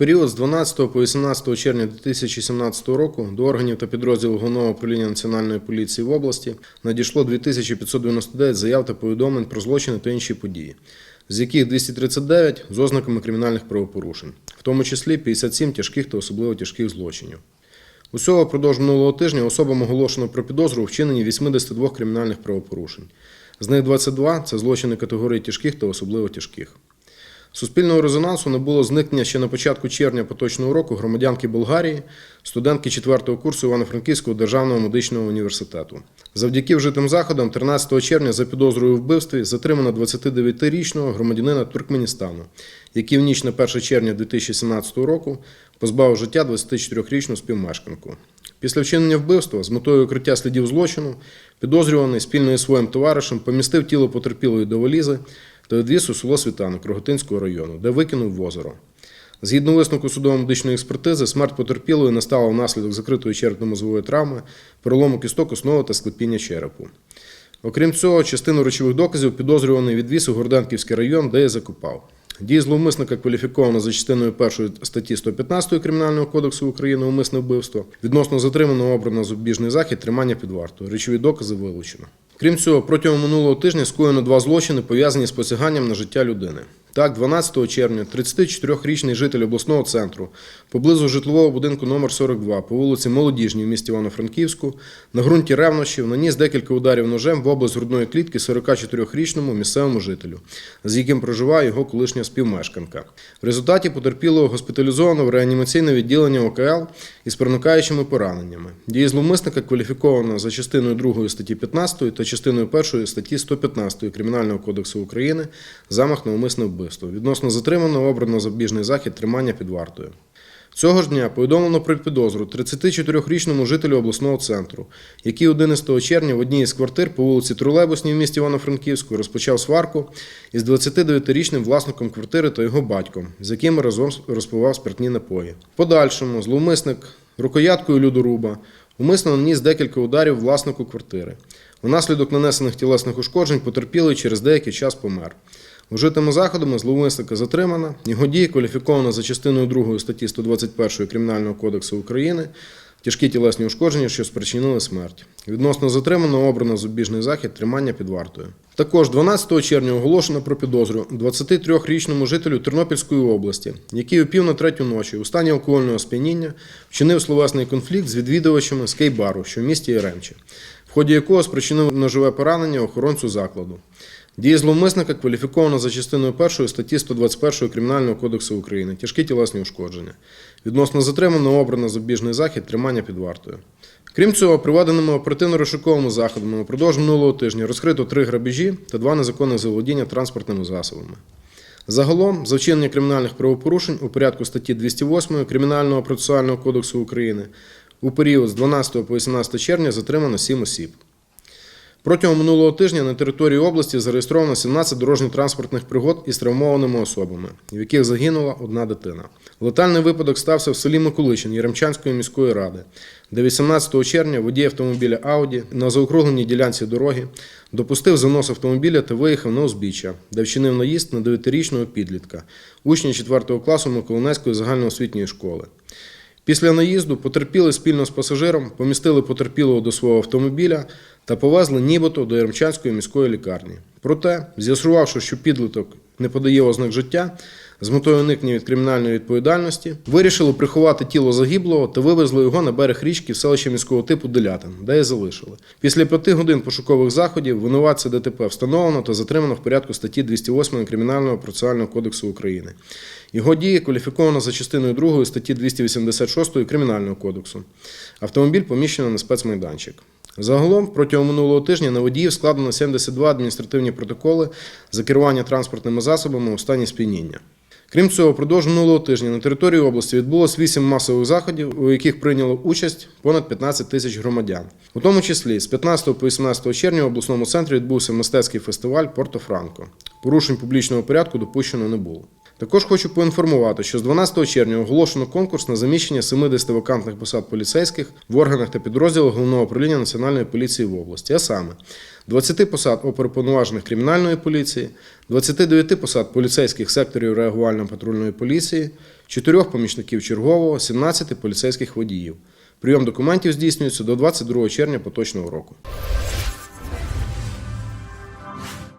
період з 12 по 18 червня 2017 року до органів та підрозділів Головного управління Національної поліції в області надійшло 2599 заяв та повідомлень про злочини та інші події, з яких 239 з ознаками кримінальних правопорушень, в тому числі 57 тяжких та особливо тяжких злочинів. Усього впродовж минулого тижня особам оголошено про підозру у вчиненні 82 кримінальних правопорушень. З них 22 – це злочини категорії тяжких та особливо тяжких. Суспільного резонансу не було зникнення ще на початку червня поточного року громадянки Болгарії, студентки 4-го курсу Івано-Франківського державного медичного університету. Завдяки вжитим заходам 13 червня за підозрою вбивстві затримано 29-річного громадянина Туркменістану, який в ніч на 1 червня 2017 року позбавив життя 24-річну співмешканку. Після вчинення вбивства з метою укриття слідів злочину підозрюваний спільно із своїм товаришем помістив тіло потерпілої до валізи та відвіз у село Світанок Роготинського району, де викинув в озеро. Згідно висновку судово-медичної експертизи, смерть потерпілої настала внаслідок закритої черепно-мозової травми, перелому кісток основи та склепіння черепу. Окрім цього, частину речових доказів підозрюваний відвіз у Горденківський район, де і закопав. Дії зловмисника кваліфіковано за частиною першої статті 115 Кримінального кодексу України умисне вбивство. Відносно затриманого обрано запобіжний захід тримання під вартою. Речові докази вилучено. Крім цього, протягом минулого тижня скоєно два злочини, пов'язані з посяганням на життя людини. Так, 12 червня 34-річний житель обласного центру поблизу житлового будинку номер 42 по вулиці Молодіжній в місті Івано-Франківську на ґрунті ревнощів наніс декілька ударів ножем в область грудної клітки 44-річному місцевому жителю, з яким проживає його колишня співмешканка. В результаті потерпілого госпіталізовано в реанімаційне відділення ОКЛ із проникаючими пораненнями. Дії зловмисника кваліфіковано за частиною 2 статті 15 та частиною 1 статті 115 Кримінального кодексу України замах на умисне вбивство. Відносно затриманого обрано запобіжний захід тримання під вартою. Цього ж дня повідомлено про підозру 34-річному жителю обласного центру, який 11 червня в одній із квартир по вулиці Тролейбусній в місті Івано-Франківську розпочав сварку із 29-річним власником квартири та його батьком, з яким разом розпивав спиртні напої. Подальшому зловмисник рукояткою людоруба умисно наніс декілька ударів власнику квартири. Внаслідок нанесених тілесних ушкоджень потерпілий через деякий час помер. Вжитими заходами зловмисника затримано. Його дії кваліфіковано за частиною 2 статті 121 Кримінального кодексу України тяжкі тілесні ушкодження, що спричинили смерть. Відносно затриманого обрано запобіжний захід тримання під вартою. Також 12 червня оголошено про підозрю 23-річному жителю Тернопільської області, який у пів на третю ночі у стані алкогольного сп'яніння вчинив словесний конфлікт з відвідувачами з кейбару, що в місті Яремче, в ході якого спричинив ножове поранення охоронцю закладу. Дії зловмисника кваліфіковано за частиною 1 статті 121 Кримінального кодексу України тяжкі тілесні ушкодження. Відносно затриманого обрано запобіжний захід тримання під вартою. Крім цього, проведеними оперативно-розшуковими заходами упродовж минулого тижня розкрито три грабежі та два незаконних заволодіння транспортними засобами. Загалом, за вчинення кримінальних правопорушень у порядку статті 208 Кримінального процесуального кодексу України у період з 12 по 18 червня затримано 7 осіб. Протягом минулого тижня на території області зареєстровано 17 дорожньо-транспортних пригод із травмованими особами, в яких загинула одна дитина. Летальний випадок стався в селі Миколичин Яремчанської міської ради, де 18 червня водій автомобіля Ауді на заокругленій ділянці дороги допустив занос автомобіля та виїхав на узбіччя, де вчинив наїзд на 9-річного підлітка, учня 4 класу Миколинецької загальноосвітньої школи. Після наїзду потерпіли спільно з пасажиром, помістили потерпілого до свого автомобіля та повезли нібито до Яремчанської міської лікарні. Проте, з'ясувавши, що підліток не подає ознак життя, з метою уникнення від кримінальної відповідальності, вирішили приховати тіло загиблого та вивезли його на берег річки в селище міського типу Делятин, де і залишили. Після п'яти годин пошукових заходів винуватця ДТП встановлено та затримано в порядку статті 208 Кримінального процесуального кодексу України. Його дії кваліфіковано за частиною 2 статті 286 Кримінального кодексу. Автомобіль поміщено на спецмайданчик. Загалом протягом минулого тижня на водіїв складено 72 адміністративні протоколи за керування транспортними засобами у стані сп'яніння. Крім цього, впродовж минулого тижня на території області відбулось 8 масових заходів, у яких прийняло участь понад 15 тисяч громадян. У тому числі з 15 по 18 червня в обласному центрі відбувся мистецький фестиваль Порто-Франко. Порушень публічного порядку допущено не було. Також хочу поінформувати, що з 12 червня оголошено конкурс на заміщення 70 вакантних посад поліцейських в органах та підрозділах Головного управління Національної поліції в області, а саме 20 посад оперуповноважених кримінальної поліції, 29 посад поліцейських секторів реагувально-патрульної поліції, 4 помічників чергового, 17 поліцейських водіїв. Прийом документів здійснюється до 22 червня поточного року.